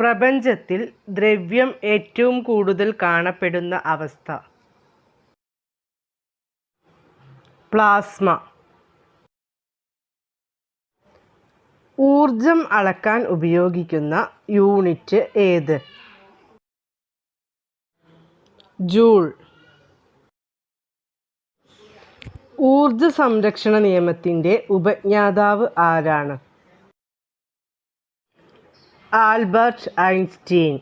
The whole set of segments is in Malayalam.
പ്രപഞ്ചത്തിൽ ദ്രവ്യം ഏറ്റവും കൂടുതൽ കാണപ്പെടുന്ന അവസ്ഥ. പ്ലാസ്മ. ഊർജം അളക്കാൻ ഉപയോഗിക്കുന്ന യൂണിറ്റ് ഏത്? ജൂൾ. ഊർജ സംരക്ഷണ നിയമത്തിന്റെ ഉപജ്ഞാതാവ് ആരാണ്? Albert Einstein.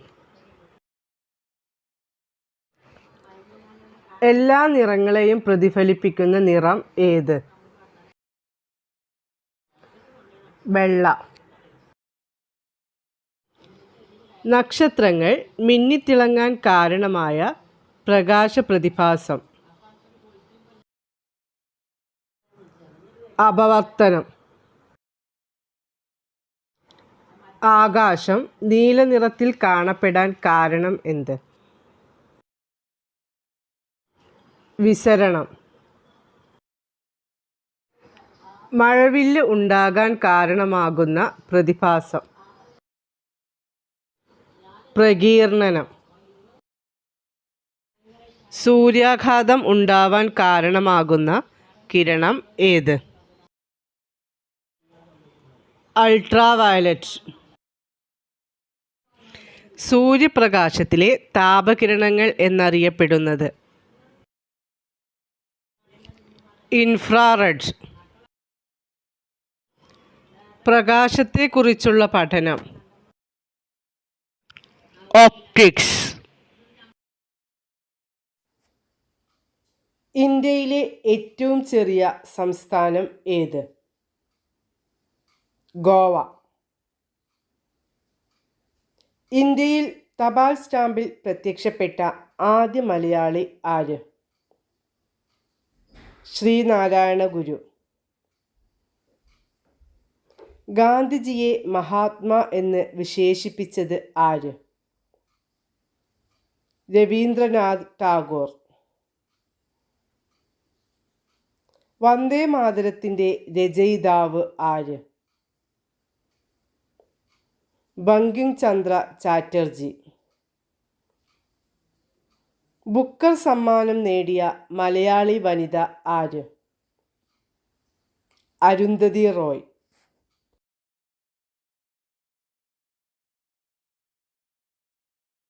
എല്ലാ നിറങ്ങളെയും പ്രതിഫലിപ്പിക്കുന്ന നിറം ഏത്? വെള്ള. നക്ഷത്രങ്ങൾ മിന്നിത്തിളങ്ങാൻ കാരണമായ പ്രകാശ പ്രതിഭാസം അപവർത്തനം. ആകാശം നീല നിറത്തിൽ കാണപ്പെടാൻ കാരണം എന്ത്? വിസരണം. മഴവില്ല് ഉണ്ടാകാൻ കാരണമാകുന്ന പ്രതിഭാസം. പ്രകീർണനം. സൂര്യാഘാതം ഉണ്ടാവാൻ കാരണമാകുന്ന കിരണം ഏത്? അൾട്രാവയലറ്റ്. സൂര്യപ്രകാശത്തിലെ താപകിരണങ്ങൾ എന്നറിയപ്പെടുന്നത്. ഇൻഫ്രാറെഡ്. പ്രകാശത്തെക്കുറിച്ചുള്ള പഠനം. ഓപ്റ്റിക്സ്. ഇന്ത്യയിലെ ഏറ്റവും ചെറിയ സംസ്ഥാനം ഏത്? ഗോവ. ഇന്ത്യയിൽ തപാൽ സ്റ്റാമ്പിൽ പ്രത്യക്ഷപ്പെട്ട ആദ്യ മലയാളി ആര്? ശ്രീനാരായണ ഗുരു. ഗാന്ധിജിയെ മഹാത്മാ എന്ന് വിശേഷിപ്പിച്ചത് ആര്? രവീന്ദ്രനാഥ് ടാഗോർ. വന്ദേ മാതരത്തിന്റെ രചയിതാവ് ആര്? ബങ്കിം ചന്ദ്ര ചാറ്റർജി. ബുക്കർ സമ്മാനം നേടിയ മലയാളി വനിത ആര്? അരുന്ധതി റോയ്.